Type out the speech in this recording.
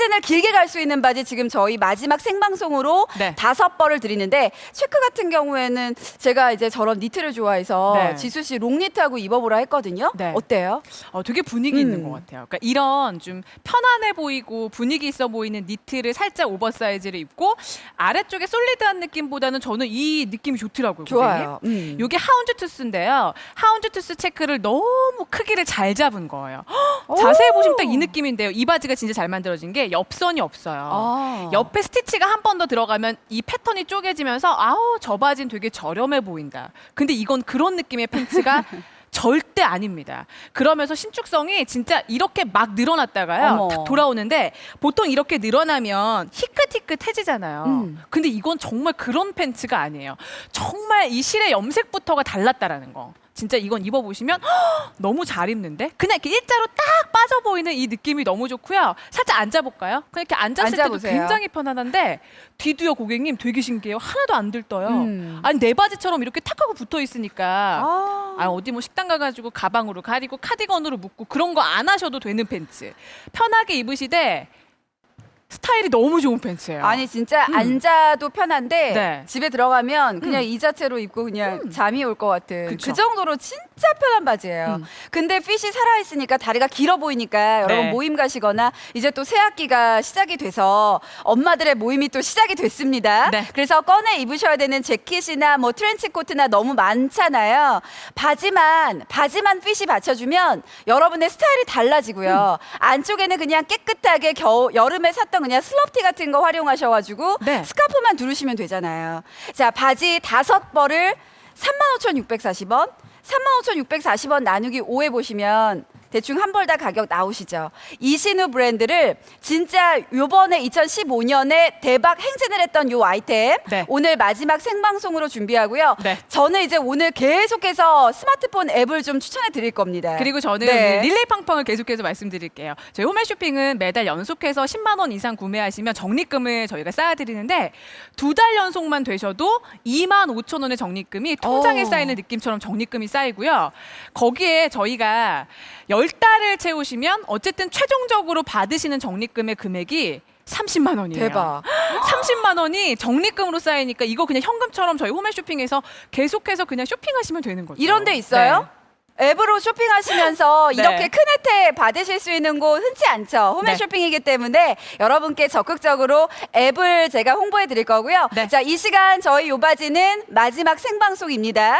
시즌을 길게 갈 수 있는 바지 지금 저희 마지막 생방송으로 네. 다섯 벌을 드리는데 체크 같은 경우에는 제가 이제 저런 니트를 좋아해서 네. 지수 씨 롱니트하고 입어보라 했거든요. 네. 어때요? 어, 되게 분위기 있는 음. 것 같아요. 그러니까 이런 좀 편안해 보이고 분위기 있어 보이는 니트를 살짝 오버사이즈를 입고 아래쪽에 솔리드한 느낌보다는 저는 이 느낌이 좋더라고요. 좋아요. 음. 요게 하운드 투스인데요. 하운드 투스 체크를 너무 크기를 잘 잡은 거예요. 헉, 자세히 보시면 딱 이 느낌인데요. 이 바지가 진짜 잘 만들어진 게 옆선이 없어요. 아. 옆에 스티치가 한 번 더 들어가면 이 패턴이 쪼개지면서 아우 저 바지는 되게 저렴해 보인다. 근데 이건 그런 느낌의 팬츠가 절대 아닙니다. 그러면서 신축성이 진짜 이렇게 막 늘어났다가요. 어머. 탁 돌아오는데 보통 이렇게 늘어나면 희끗희끗해지잖아요. 음. 근데 이건 정말 그런 팬츠가 아니에요. 정말 이 실의 염색부터가 달랐다라는 거. 진짜 이건 입어보시면 헉, 너무 잘 입는데 그냥 이렇게 일자로 딱 빠져 보이는 이 느낌이 너무 좋고요. 살짝 앉아볼까요? 그냥 이렇게 앉았을 앉아보세요. 때도 굉장히 편안한데 뒤도요 고객님 되게 신기해요. 하나도 안 들떠요. 음. 아니 내 바지처럼 이렇게 탁 하고 붙어 있으니까 아. 아 어디 뭐 식당 가가지고 가방으로 가리고 카디건으로 묶고 그런 거 안 하셔도 되는 팬츠 편하게 입으시되 스타일이 너무 좋은 팬츠예요. 아니 진짜 음. 앉아도 편한데 네. 집에 들어가면 그냥 이 자체로 입고 그냥 잠이 올 것 같은 그쵸. 그 정도로 진짜 편한 바지예요. 음. 근데 핏이 살아 있으니까 다리가 길어 보이니까 여러분 네. 모임 가시거나 이제 또 새 학기가 시작이 돼서 엄마들의 모임이 또 시작이 됐습니다. 네. 그래서 꺼내 입으셔야 되는 재킷이나 뭐 트렌치 코트나 너무 많잖아요. 바지만 바지만 핏이 받쳐주면 여러분의 스타일이 달라지고요. 음. 안쪽에는 그냥 깨끗하게 겨우 여름에 샀던 그냥 슬럽티 같은 거 활용하셔가지고 네. 스카프만 두르시면 되잖아요. 자 바지 다섯 벌을 35,640원, 35,640원 나누기 5 해 보시면 대충 한 벌 다 가격 나오시죠. 이신우 브랜드를 진짜 요번에 2015년에 대박 행진을 했던 요 아이템 네. 오늘 마지막 생방송으로 준비하고요. 네. 저는 이제 오늘 계속해서 스마트폰 앱을 좀 추천해 드릴 겁니다. 그리고 저는 네. 그 릴레이 팡팡을 계속해서 말씀드릴게요. 저희 홈앤 쇼핑은 매달 연속해서 10만 원 이상 구매하시면 적립금을 저희가 쌓아 드리는데 두 달 연속만 되셔도 2만 5천 원의 적립금이 통장에 오. 쌓이는 느낌처럼 적립금이 쌓이고요. 거기에 저희가 10달을 채우시면 어쨌든 최종적으로 받으시는 적립금의 금액이 30만 원이에요. 대박. 30만 원이 적립금으로 쌓이니까 이거 그냥 현금처럼 저희 홈앤쇼핑에서 계속해서 그냥 쇼핑하시면 되는 거죠. 이런 데 있어요? 네. 앱으로 쇼핑하시면서 네. 이렇게 큰 혜택 받으실 수 있는 곳 흔치 않죠. 홈앤 네. 쇼핑이기 때문에 여러분께 적극적으로 앱을 제가 홍보해 드릴 거고요. 네. 자, 이 시간 저희 요바지는 마지막 생방송입니다.